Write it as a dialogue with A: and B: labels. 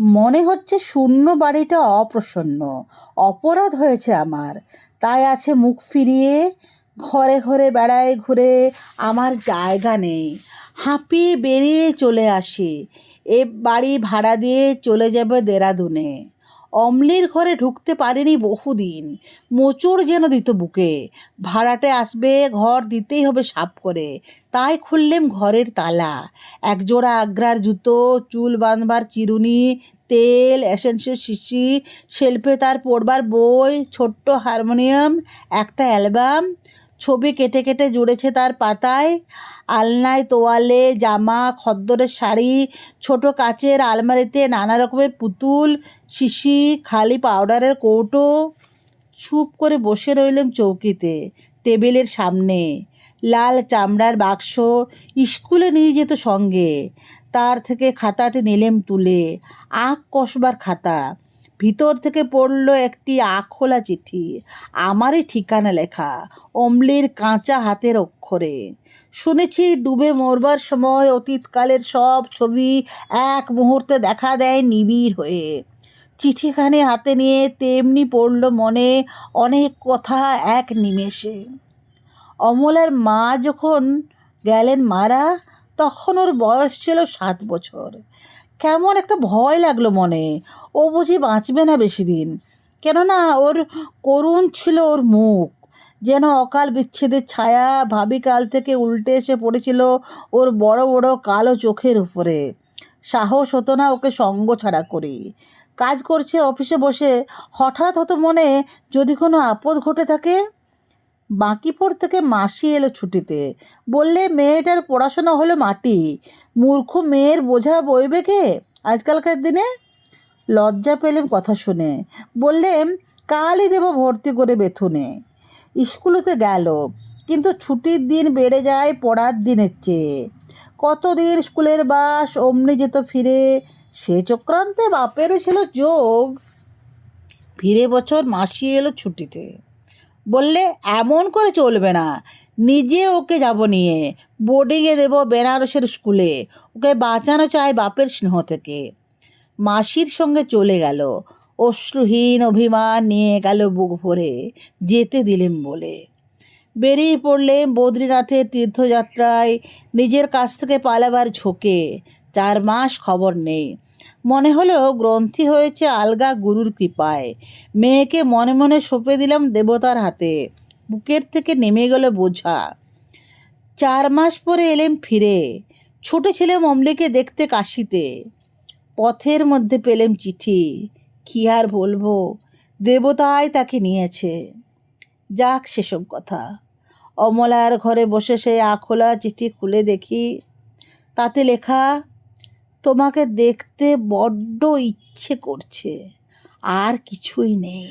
A: মনে হচ্ছে শূন্য বাড়িটা অপ্রসন্ন। অপরাধ হয়েছে আমার। তাই আছে মুখ ফিরিয়ে, ঘরে ঘরে বেড়ায় ঘুরে, আমার জায়গা নেই। হাঁপিয়ে বেরিয়ে চলে আসি। এ বাড়ি ভাড়া দিয়ে চলে যাবে দেরাদুনে। অমলির ঘরে ঢুকতে পারেনি বহুদিন। মোচড় যেন দিত বুকে। ভাড়াটে আসবে, ঘর দিতেই হবে সাপ করে। তাই খুললেম ঘরের তালা। একজোড়া আগ্রার জুতো, চুল বাঁধবার চিরুনি, তেল, এসেন্সের শিশি শেল্ফে তার পড়বার বই, ছোট্ট হারমোনিয়াম, একটা অ্যালবাম ছবি কেটে কেটে জুড়েছে তার পাতায়। আলনায় তোয়ালে, জামা খদ্দরের শাড়ি, ছোট কাচের আলমারিতে নানা রকমের পুতুল, শিশি, খালি পাউডারের কৌটো। চুপ করে বসে রইলাম চৌকিতে, টেবিলের সামনে। লাল চামড়ার বাক্স স্কুলে নিয়ে যেত সঙ্গে। তার থেকে খাতাটি নিলেম তুলে। আখ কষবার খাতা। ভিতর থেকে পড়ল একটি আখোলা চিঠি। আমারই ঠিকানা লেখা, অমলির কাঁচা হাতের অক্ষরে। শুনেছি ডুবে মরবার সময় অতীতকালের সব ছবি এক মুহূর্তে দেখা দেয় নিবিড় হয়ে। চিঠিখানি হাতে নিয়ে তেমনি পড়ল মনে অনেক কথা এক নিমেষে। অমলার মা যখন গেলেন মারা, তখন ওর বয়স ছিল সাত বছর। কেমন একটা ভয় লাগল মনে। ও বুঝি বাঁচবে না বেশি দিন কেননা ওর করুণ ছিল ওর মুখ। যেন অকাল বিচ্ছেদের ছায়া ভাবিকাল থেকে উল্টে এসে পড়েছিল ওর বড় বড় কালো চোখের উপরে। সাহস হতো না ওকে সঙ্গ ছাড়া করি। কাজ করছে অফিসে বসে। হঠাৎ হতো মনে যদি কোনো আপদ ঘটে থাকে বাঁকিপুর থেকে মাসি এলো ছুটিতে। বললে, মেয়েটার পড়াশোনা হলো মাটি। মূর্খ মেয়ের বোঝা বইবে কে আজকালকার দিনে? লজ্জা পেলেম কথা শুনে। বললেম কালই দেব ভর্তি করে বেথুনে স্কুলেতে গেল, কিন্তু ছুটির দিন বেড়ে যায় পড়ার দিনের চেয়ে। কতদিন স্কুলের বাস অমনি যেত ফিরে, সে চক্রান্তে বাপেরও ছিল যোগ। ফিরে বছর মাসি এলো ছুটিতে। বললে, এমন করে চলবে না। নিজে ওকে যাব নিয়ে। বোর্ডিংয়ে দেব বেনারসের স্কুলে ওকে বাঁচানো চায় বাপের স্নেহ থেকে। মাসির সঙ্গে চলে গেল। অশ্রুহীন অভিমান নিয়ে গেল বুক ভরে। যেতে দিলেন বলে। বেরিয়ে পড়লেন বদ্রীনাথের তীর্থযাত্রায়। নিজের কাছ থেকে পালাবার ঝোঁকে। চার মাস খবর নেই। মনে হলো গ্রন্থি হয়েছে আলগা গুরুর কৃপায়। মেয়েকে মনে মনে সঁপে দিলাম দেবতার হাতে। বুকের থেকে নেমে গেল বোঝা। চার মাস পরে এলেম ফিরে। ছুটেছিলাম অমলিকে দেখতে কাশিতে। পথের মধ্যে পেলেম চিঠি। কি আর বলব দেবতায় তাকে নিয়েছে। যাক সেসব কথা। অমলার ঘরে বসে সে আখোলা চিঠি খুলে দেখি। তাতে লেখা তোমাকে দেখতে বড্ড ইচ্ছে করছে। আর কিছুই নেই।